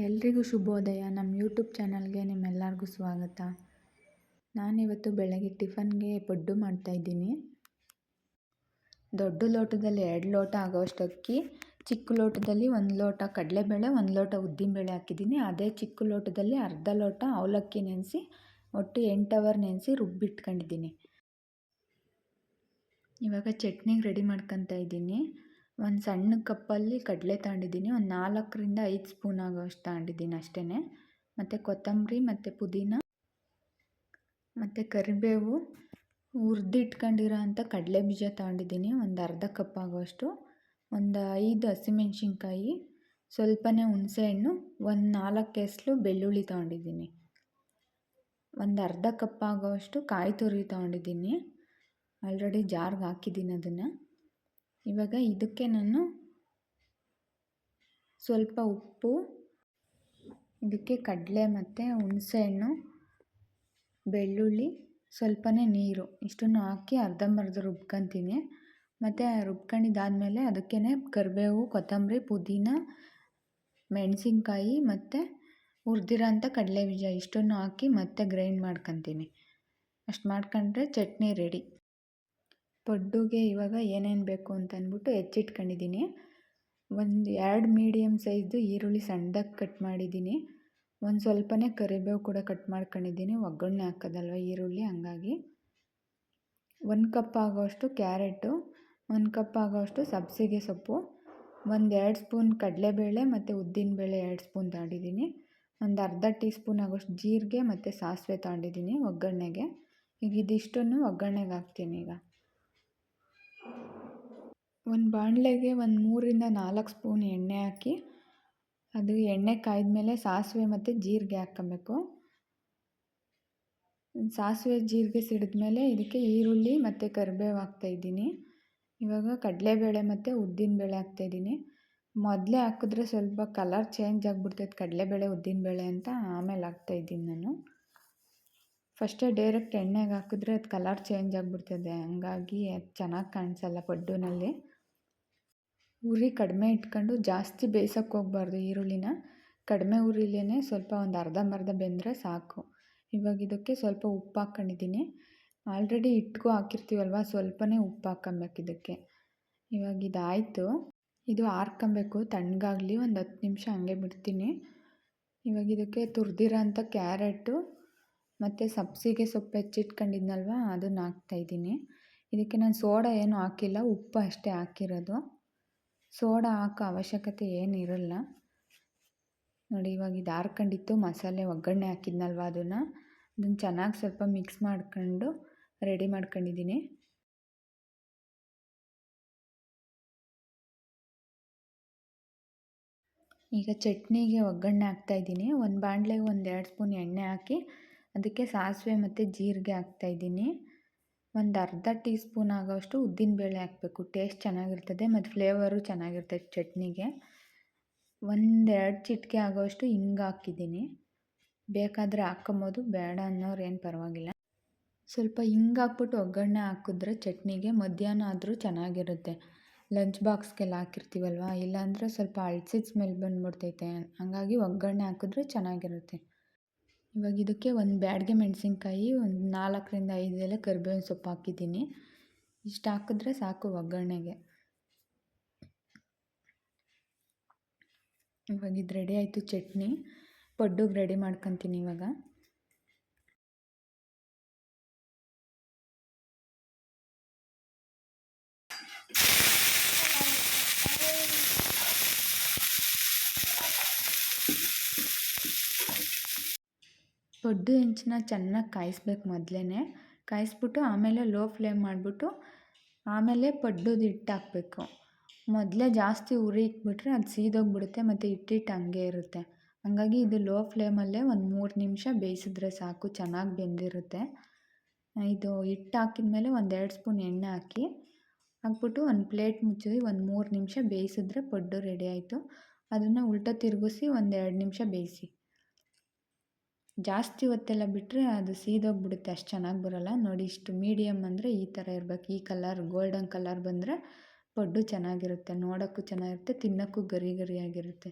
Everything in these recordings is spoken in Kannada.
ಎಲ್ರಿಗೂ ಶುಭೋದಯ. ನಮ್ಮ ಯೂಟ್ಯೂಬ್ ಚಾನಲ್ಗೆ ನಿಮ್ಮೆಲ್ಲರಿಗೂ ಸ್ವಾಗತ. ನಾನಿವತ್ತು ಬೆಳಗ್ಗೆ ಟಿಫನ್ಗೆ ಪಡ್ಡು ಮಾಡ್ತಾಯಿದ್ದೀನಿ ದೊಡ್ಡ ಲೋಟದಲ್ಲಿ ಎರಡು ಲೋಟ ಆಗೋಷ್ಟು ಅಕ್ಕಿ ಚಿಕ್ಕ ಲೋಟದಲ್ಲಿ ಒಂದು ಲೋಟ ಕಡಲೆಬೇಳೆ, ಒಂದು ಲೋಟ ಉದ್ದಿನಬೇಳೆ ಹಾಕಿದ್ದೀನಿ. ಅದೇ ಚಿಕ್ಕ ಲೋಟದಲ್ಲಿ ಅರ್ಧ ಲೋಟ ಅವಲಕ್ಕಿ ನೆನೆಸಿ, ಒಟ್ಟು ಎಂಟು ಅವರ್ ನೆನೆಸಿ ರುಬ್ಬಿಟ್ಕೊಂಡಿದ್ದೀನಿ. ಇವಾಗ ಚಟ್ನಿಗೆ ರೆಡಿ ಮಾಡ್ಕೊತಾ ಇದ್ದೀನಿ. ಒಂದು ಸಣ್ಣ ಕಪ್ಪಲ್ಲಿ ಕಡಲೆ ತಗೊಂಡಿದ್ದೀನಿ ಒಂದು ನಾಲ್ಕರಿಂದ ಐದು ಸ್ಪೂನ್ ಆಗೋಷ್ಟು ತಗೊಂಡಿದ್ದೀನಿ ಅಷ್ಟೇ ಮತ್ತು ಕೊತ್ತಂಬರಿ, ಮತ್ತು ಪುದೀನ, ಮತ್ತು ಕರಿಬೇವು. ಹುರಿದಿಟ್ಕೊಂಡಿರೋ ಅಂಥ ಕಡಲೆ ಬೀಜ ತಗೊಂಡಿದ್ದೀನಿ ಒಂದು ಅರ್ಧ ಕಪ್ ಆಗೋಷ್ಟು. ಒಂದು ಐದು ಹಸಿಮೆಣ್ಸಿನ್ಕಾಯಿ, ಸ್ವಲ್ಪನೇ ಹುಣಸೆಹಣ್ಣು ಒಂದು ನಾಲ್ಕು ಎಸಳು ಬೆಳ್ಳುಳ್ಳಿ ತಗೊಂಡಿದ್ದೀನಿ ಒಂದು ಅರ್ಧ ಕಪ್ ಆಗೋವಷ್ಟು ಕಾಯಿ ತುರಿ ತಗೊಂಡಿದ್ದೀನಿ ಆಲ್ರೆಡಿ ಜಾರ್ಗೆ ಹಾಕಿದ್ದೀನಿ ಅದನ್ನು. ಇವಾಗ ಇದಕ್ಕೆ ನಾನು ಸ್ವಲ್ಪ ಉಪ್ಪು, ಇದಕ್ಕೆ ಕಡಲೆ ಮತ್ತು ಹುಣಸೆಹಣ್ಣು, ಬೆಳ್ಳುಳ್ಳಿ, ಸ್ವಲ್ಪನೇ ನೀರು. ಇಷ್ಟನ್ನು ಹಾಕಿ ಅರ್ಧಂಬರ್ಧ ರುಬ್ಕೊತೀನಿ. ಮತ್ತು ರುಬ್ಕೊಂಡಿದ್ದಾದಮೇಲೆ ಅದಕ್ಕೇ ಕರಿಬೇವು, ಕೊತ್ತಂಬರಿ, ಪುದೀನ, ಮೆಣಸಿನ್ಕಾಯಿ ಮತ್ತು ಹುರ್ದಿರೋಂಥ ಕಡಲೆ ಬೀಜ. ಇಷ್ಟನ್ನು ಹಾಕಿ ಮತ್ತೆ ಗ್ರೈಂಡ್ ಮಾಡ್ಕೊತೀನಿ. ಅಷ್ಟು ಮಾಡ್ಕೊಂಡ್ರೆ ಚಟ್ನಿ ರೆಡಿ. ಪಡ್ಡುಗೆ ಇವಾಗ ಏನೇನು ಬೇಕು ಅಂತ ಅಂದ್ಬಿಟ್ಟು ಹೆಚ್ಚಿಟ್ಕೊಂಡಿದ್ದೀನಿ ಒಂದು ಎರಡು ಮೀಡಿಯಮ್ ಸೈಜ್ದು ಈರುಳ್ಳಿ ಸಣ್ಣದಾಗಿ ಕಟ್ ಮಾಡಿದ್ದೀನಿ ಒಂದು ಸ್ವಲ್ಪನೇ ಕರಿಬೇವು ಕೂಡ ಕಟ್ ಮಾಡ್ಕೊಂಡಿದ್ದೀನಿ ಒಗ್ಗರಣೆ ಹಾಕೋದಲ್ವ ಈರುಳ್ಳಿ ಹಂಗಾಗಿ. ಒಂದು ಕಪ್ ಆಗೋಷ್ಟು ಕ್ಯಾರೆಟು, ಒಂದು ಕಪ್ ಆಗೋಷ್ಟು ಸಬ್ಸಿಗೆ ಸೊಪ್ಪು, ಒಂದು ಎರಡು ಸ್ಪೂನ್ ಕಡಲೆಬೇಳೆ ಮತ್ತು ಉದ್ದಿನಬೇಳೆ ಎರಡು ಸ್ಪೂನ್ ತಗೊಂಡಿದ್ದೀನಿ ಒಂದು ಅರ್ಧ ಟೀ ಸ್ಪೂನ್ ಆಗೋಷ್ಟು ಜೀರಿಗೆ ಮತ್ತು ಸಾಸಿವೆ ತಗೊಂಡಿದ್ದೀನಿ ಒಗ್ಗರಣೆಗೆ. ಈಗ ಇದಿಷ್ಟನ್ನು ಒಗ್ಗರಣೆಗೆ ಹಾಕ್ತೀನಿ ಈಗ. ಒಂದು ಬಾಣಲೆಗೆ ಒಂದು ಮೂರರಿಂದ ನಾಲ್ಕು ಸ್ಪೂನ್ ಎಣ್ಣೆ ಹಾಕಿ, ಅದು ಎಣ್ಣೆ ಕಾಯ್ದ ಮೇಲೆ ಸಾಸಿವೆ ಮತ್ತು ಜೀರಿಗೆ ಹಾಕ್ಕೊಬೇಕು ಸಾಸಿವೆ ಜೀರಿಗೆ ಸಿಡಿದ ಮೇಲೆ ಇದಕ್ಕೆ ಈರುಳ್ಳಿ ಮತ್ತು ಕರಿಬೇವು ಹಾಕ್ತಾಯಿದ್ದೀನಿ ಇವಾಗ ಕಡಲೆಬೇಳೆ ಮತ್ತು ಉದ್ದಿನಬೇಳೆ ಹಾಕ್ತಾಯಿದ್ದೀನಿ ಮೊದಲೇ ಹಾಕಿದ್ರೆ ಸ್ವಲ್ಪ ಕಲರ್ ಚೇಂಜ್ ಆಗಿಬಿಡ್ತೈತೆ ಕಡಲೆಬೇಳೆ ಉದ್ದಿನಬೇಳೆ ಅಂತ ಆಮೇಲೆ ಹಾಕ್ತಾಯಿದ್ದೀನಿ ನಾನು. ಫಸ್ಟೇ ಡೈರೆಕ್ಟ್ ಎಣ್ಣೆಗೆ ಹಾಕಿದ್ರೆ ಅದು ಕಲರ್ ಚೇಂಜ್ ಆಗಿಬಿಡ್ತದೆ. ಹಂಗಾಗಿ ಅದು ಚೆನ್ನಾಗಿ ಕಾಣಿಸಲ್ಲ ಪಡ್ಡುನಲ್ಲಿ. ಉರಿ ಕಡಿಮೆ ಇಟ್ಕೊಂಡು ಜಾಸ್ತಿ ಬೇಯಿಸೋಕ್ಕೆ ಹೋಗ್ಬಾರ್ದು ಈರುಳ್ಳಿನ. ಕಡಿಮೆ ಉರಿಲೇ ಸ್ವಲ್ಪ ಒಂದು ಅರ್ಧಂಬರ್ಧ ಬೆಂದರೆ ಸಾಕು. ಇವಾಗ ಇದಕ್ಕೆ ಸ್ವಲ್ಪ ಉಪ್ಪು ಹಾಕ್ಕೊಂಡಿದ್ದೀನಿ ಆಲ್ರೆಡಿ ಇಟ್ಕೊ ಹಾಕಿರ್ತೀವಲ್ವ, ಸ್ವಲ್ಪನೇ ಉಪ್ಪು ಹಾಕ್ಕೊಬೇಕು ಇದಕ್ಕೆ. ಇವಾಗ ಇದಾಯಿತು. ಇದು ಆರ್ಕೊಬೇಕು, ತಣ್ಣಗಾಗಲಿ ಒಂದು ಹತ್ತು ನಿಮಿಷ ಹಂಗೆ ಬಿಡ್ತೀನಿ. ಇವಾಗ ಇದಕ್ಕೆ ತುರಿದಿರೋ ಅಂಥ ಕ್ಯಾರೆಟು ಮತ್ತು ಸಬ್ಸಿಗೆ ಸೊಪ್ಪು ಹೆಚ್ಚಿಟ್ಕೊಂಡಿದ್ನಲ್ವ, ಅದನ್ನು ಹಾಕ್ತಾಯಿದ್ದೀನಿ ಇದಕ್ಕೆ ನಾನು ಸೋಡಾ ಏನು ಹಾಕಿಲ್ಲ, ಉಪ್ಪು ಅಷ್ಟೇ ಹಾಕಿರೋದು. ಸೋಡಾ ಹಾಕೋ ಅವಶ್ಯಕತೆ ಏನಿರಲ್ಲ ನೋಡಿ, ಇವಾಗ ಇದು ಹಾರ್ಕೊಂಡಿತ್ತು ಮಸಾಲೆ ಒಗ್ಗರಣೆ ಹಾಕಿದ್ನಲ್ವ ಅದನ್ನು. ಅದನ್ನು ಚೆನ್ನಾಗಿ ಸ್ವಲ್ಪ ಮಿಕ್ಸ್ ಮಾಡ್ಕೊಂಡು ರೆಡಿ ಮಾಡ್ಕೊಂಡಿದ್ದೀನಿ. ಈಗ ಚಟ್ನಿಗೆ ಒಗ್ಗರಣೆ ಹಾಕ್ತಾಯಿದ್ದೀನಿ ಒಂದು ಬಾಣಲೆಗೆ ಒಂದು ಎರಡು ಸ್ಪೂನ್ ಎಣ್ಣೆ ಹಾಕಿ ಅದಕ್ಕೆ ಸಾಸಿವೆ ಮತ್ತು ಜೀರಿಗೆ ಹಾಕ್ತಾಯಿದ್ದೀನಿ ಒಂದು ಅರ್ಧ ಟೀ ಸ್ಪೂನ್ ಆಗೋಷ್ಟು ಉದ್ದಿನಬೇಳೆ ಹಾಕಬೇಕು. ಟೇಸ್ಟ್ ಚೆನ್ನಾಗಿರ್ತದೆ ಮತ್ತು ಫ್ಲೇವರು ಚೆನ್ನಾಗಿರ್ತೈತೆ ಚಟ್ನಿಗೆ. ಒಂದೆರಡು ಚಿಟಿಕೆ ಆಗೋಷ್ಟು ಹಿಂಗೆ ಹಾಕಿದ್ದೀನಿ. ಬೇಕಾದರೆ ಹಾಕ್ಕೊಬೋದು, ಬೇಡ ಅನ್ನೋರು ಏನು ಪರವಾಗಿಲ್ಲ. ಸ್ವಲ್ಪ ಹಿಂಗೆ ಹಾಕ್ಬಿಟ್ಟು ಒಗ್ಗರಣೆ ಹಾಕಿದ್ರೆ ಚಟ್ನಿಗೆ ಮಧ್ಯಾಹ್ನ ಆದರೂ ಚೆನ್ನಾಗಿರುತ್ತೆ. ಲಂಚ್ ಬಾಕ್ಸ್ಗೆಲ್ಲ ಹಾಕಿರ್ತೀವಲ್ವ? ಇಲ್ಲಾಂದರೆ ಸ್ವಲ್ಪ ಅಳ್ಸಿದ ಸ್ಮೆಲ್ ಬಂದುಬಿಡ್ತೈತೆ. ಹಂಗಾಗಿ ಒಗ್ಗರಣೆ ಹಾಕಿದ್ರೆ ಚೆನ್ನಾಗಿರುತ್ತೆ. ಇವಾಗ ಇದಕ್ಕೆ ಒಂದು ಬ್ಯಾಡ್ಗೆ ಮೆಣಸಿನ್ಕಾಯಿ ಒಂದು ನಾಲ್ಕರಿಂದ ಐದು ಎಲೆ ಕರಿಬೇವಿನ ಸೊಪ್ಪು ಹಾಕಿದ್ದೀನಿ. ಇಷ್ಟು ಹಾಕಿದ್ರೆ ಸಾಕು ಒಗ್ಗರಣೆಗೆ. ಇವಾಗ ಇದು ರೆಡಿ ಆಯಿತು ಚಟ್ನಿ. ಪಡ್ಡುಗೆ ರೆಡಿ ಮಾಡ್ಕೊತೀನಿ ಇವಾಗ. ಪಡ್ಡು ಹೆಂಚನ್ನ ಚೆನ್ನಾಗಿ ಕಾಯಿಸ್ಬೇಕು ಮೊದಲೇ ಕಾಯಿಸ್ಬಿಟ್ಟು ಆಮೇಲೆ ಲೋ ಫ್ಲೇಮ್ ಮಾಡಿಬಿಟ್ಟು ಆಮೇಲೆ ಪಡ್ಡುದು ಹಿಟ್ಟು ಹಾಕಬೇಕು ಮೊದಲೇ ಜಾಸ್ತಿ ಉರಿ ಇಟ್ಬಿಟ್ರೆ ಅದು ಸೀದೋಗ್ಬಿಡುತ್ತೆ ಮತ್ತು ಹಿಟ್ಟಿಟ್ಟು ಹಂಗೆ ಇರುತ್ತೆ. ಹಂಗಾಗಿ ಇದು ಲೋ ಫ್ಲೇಮಲ್ಲೇ ಒಂದು ಮೂರು ನಿಮಿಷ ಬೇಯಿಸಿದ್ರೆ ಸಾಕು, ಚೆನ್ನಾಗಿ ಬೆಂದಿರುತ್ತೆ. ಇದು ಹಿಟ್ಟು ಹಾಕಿದ ಮೇಲೆ ಒಂದೆರಡು ಸ್ಪೂನ್ ಎಣ್ಣೆ ಹಾಕಿ ಹಾಕ್ಬಿಟ್ಟು ಒಂದು ಪ್ಲೇಟ್ ಮುಚ್ಚಿ ಒಂದು ಮೂರು ನಿಮಿಷ ಬೇಯಿಸಿದ್ರೆ ಪಡ್ಡು ರೆಡಿ ಆಯಿತು. ಅದನ್ನು ಉಲ್ಟ ತಿರುಗಿಸಿ ಒಂದೆರಡು ನಿಮಿಷ ಬೇಯಿಸಿ. ಜಾಸ್ತಿ ಹೊತ್ತೆಲ್ಲ ಬಿಟ್ಟರೆ ಅದು ಸೀದೋಗ್ಬಿಡುತ್ತೆ, ಅಷ್ಟು ಚೆನ್ನಾಗಿ ಬರೋಲ್ಲ. ನೋಡಿ ಇಷ್ಟು ಮೀಡಿಯಮ್ ಅಂದರೆ ಈ ಥರ ಇರಬೇಕು. ಈ ಕಲರ್ ಗೋಲ್ಡನ್ ಕಲರ್ ಬಂದರೆ ಪಡ್ಡು ಚೆನ್ನಾಗಿರುತ್ತೆ, ನೋಡೋಕ್ಕೂ ಚೆನ್ನಾಗಿರುತ್ತೆ, ತಿನ್ನೋಕ್ಕೂ ಗರಿ ಗರಿಯಾಗಿರುತ್ತೆ.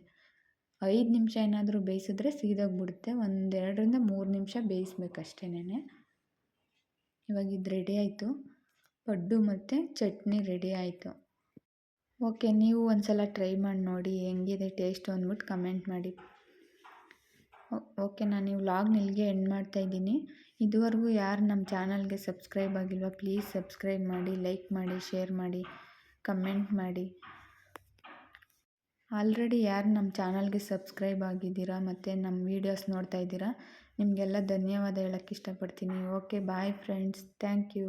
ಐದು ನಿಮಿಷ ಏನಾದರೂ ಬೇಯಿಸಿದ್ರೆ ಸೀದೋಗ್ಬಿಡುತ್ತೆ. ಒಂದು ಎರಡರಿಂದ ಮೂರು ನಿಮಿಷ ಬೇಯಿಸ್ಬೇಕು ಅಷ್ಟೇನೆ ಇವಾಗ ಇದು ರೆಡಿ ಆಯಿತು. ಪಡ್ಡು ಮತ್ತು ಚಟ್ನಿ ರೆಡಿ ಆಯಿತು. ಓಕೆ ನೀವು ಒಂದು ಸಲ ಟ್ರೈ ಮಾಡಿ ನೋಡಿ, ಹೆಂಗಿದೆ ಟೇಸ್ಟು ಅಂದ್ಬಿಟ್ಟು ಕಮೆಂಟ್ ಮಾಡಿ. ಓಕೆ ನಾನು ಈ ವ್ಲಾಗ್ನ ಇಲ್ಲಿಗೆ ಎಂಡ್ ಮಾಡ್ತಾ ಇದ್ದೀನಿ. ಇದುವರೆಗೂ ಯಾರು ನಮ್ಮ ಚಾನಲ್ಗೆ ಸಬ್ಸ್ಕ್ರೈಬ್ ಆಗಿಲ್ವ ಪ್ಲೀಸ್ ಸಬ್ಸ್ಕ್ರೈಬ್ ಮಾಡಿ ಲೈಕ್ ಮಾಡಿ ಶೇರ್ ಮಾಡಿ ಕಮೆಂಟ್ ಮಾಡಿ. ಆಲ್ರೆಡಿ ಯಾರು ನಮ್ಮ ಚಾನಲ್ಗೆ ಸಬ್ಸ್ಕ್ರೈಬ್ ಆಗಿದ್ದೀರಾ ಮತ್ತು ನಮ್ಮ ವೀಡಿಯೋಸ್ ನೋಡ್ತಾ ಇದ್ದೀರಾ, ನಿಮಗೆಲ್ಲ ಧನ್ಯವಾದ ಹೇಳೋಕ್ಕೆ ಇಷ್ಟಪಡ್ತೀನಿ. Okay bye friends thank you